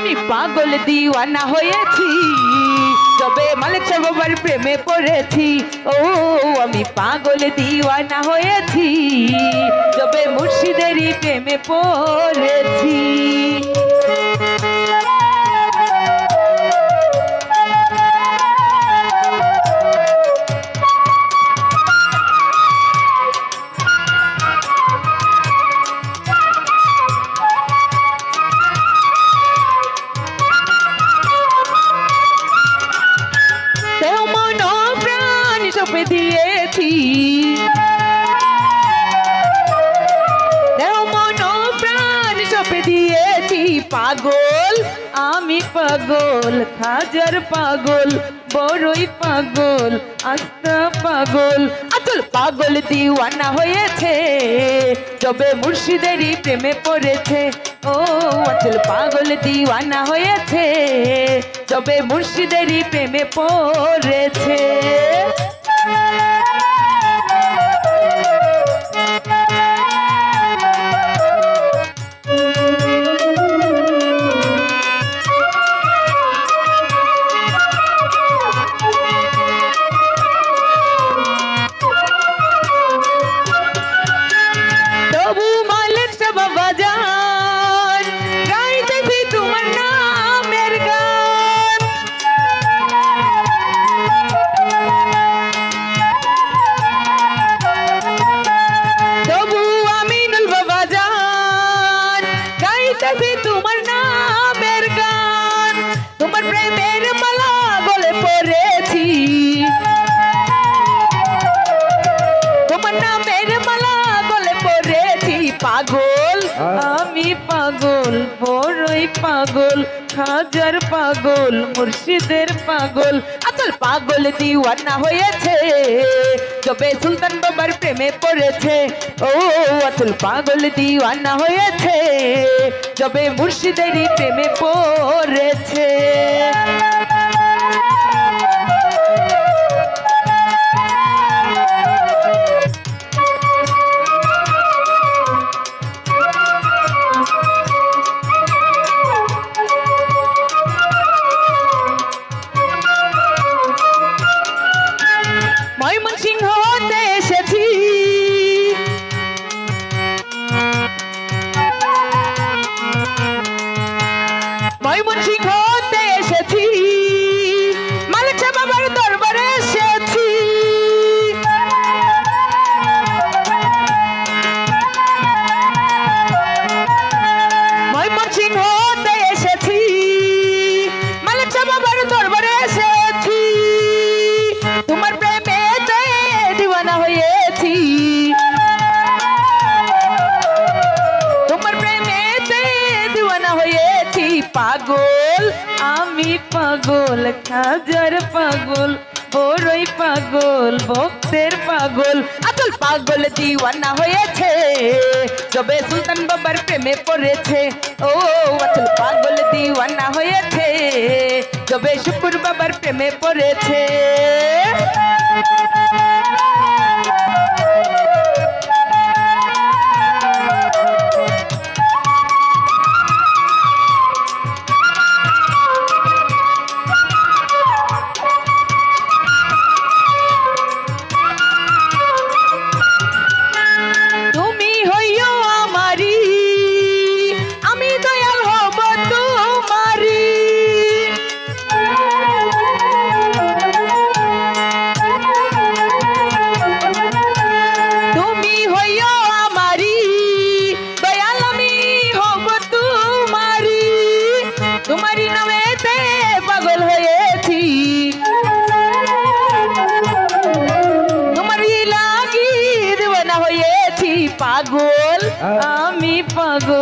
আমি পাগল দিওয়ানা হয়েছি। তবে মালিক সাহেবের প্রেমে পড়েছি। ও, আমি পাগল দিওয়ানা হয়েছি। তবে মুর্শিদেরই প্রেমে পড়েছি। পাগল খাজার পাগল, বড়ই পাগল, আস্তা পাগল। আচল পাগল দিওয়ানা হয়েছে, তবে মুর্শিদেরই প্রেমে পড়েছে। ও আচল পাগল দিওয়ানা হয়েছে, তবে মুর্শিদেরই প্রেমে পড়েছে। পাগল? আমি পাগল বড়ই পাগল খাজার পাগল মুর্শিদের পাগল। আসল পাগল দিওয়ানা হয়েছে তবে সুলতান বাবার প্রেমে পড়েছে। ও আসল পাগল দিওয়ানা হয়েছে তবে মুর্শিদেরই প্রেমে পড়েছে। ময়মনসিংহ পাগল, আমি পাগল, খাজার পাগল, বড়ই পাগল ভক্তের পাগল। আসল পাগল দিওয়ানা হয়েছে তবে সুলতান বাবার প্রেমে পড়েছে। ও আসল পাগল দিওয়ানা হয়েছে তবে শুকুর বাবার প্রেমে পড়েছে।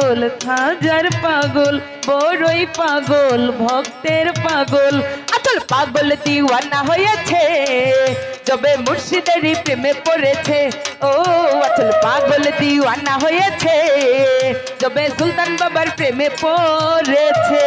পাগল খাজার পাগল, বড়ই পাগল, ভক্তের পাগল। আসল পাগল দিওয়ানা হয়েছে, যবে মুর্শিদেরই প্রেমে পড়েছে। ও আসল পাগল দিওয়ানা হয়েছে, যবে সুলতান বাবার প্রেমে পড়েছে।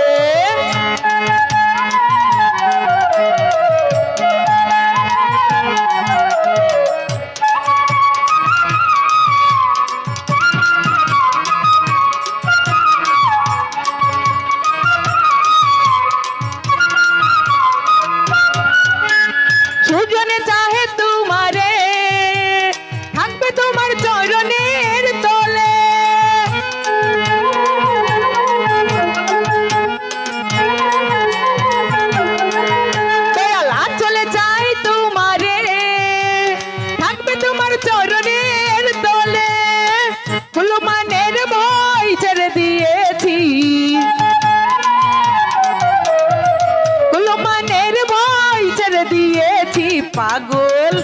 পাগল,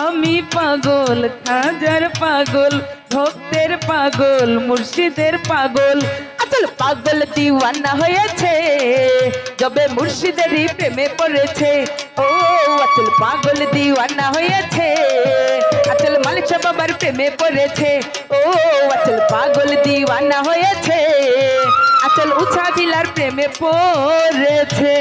আমি পাগল, খাজার পাগল, ভক্তের পাগল, মুর্শিদের পাগল। আসল পাগল দিওয়ানা হয়েছে, যবে মুর্শিদেরই প্রেমে পড়েছে। ও আসল পাগল দিওয়ানা হয়েছে আসল মালিক বাবার প্রেমে পড়েছে। ও আসল পাগল দিওয়ানা হয়েছে আসল উষা বিলার প্রেমে পড়েছে।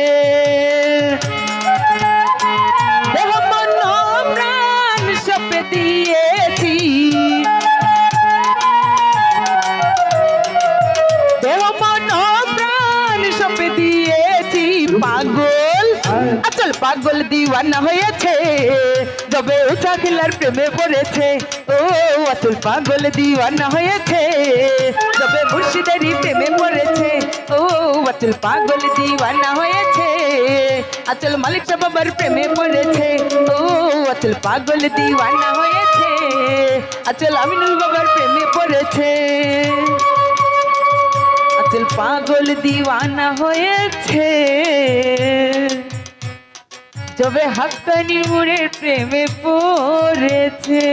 আসল পাগল দিওয়ানা হয়েছে, যবে উষা খিলার প্রেমে পড়েছে। ও আসল পাগল দিওয়ানা হয়েছে, যবে মুর্শিদেরই প্রেমে পড়েছে। ও আসল পাগল দিওয়ানা হয়েছে, আচল মালিক বাবার প্রেমে পড়েছে। ও, আচল পাগল দিওয়ানা হয়েছে, আচল আমিনুল বাবার প্রেমে পড়েছে। আচল পাগল দিওয়ানা হয়েছে। যবে হাক্কানি মুড়ে প্রেমে পড়েছে।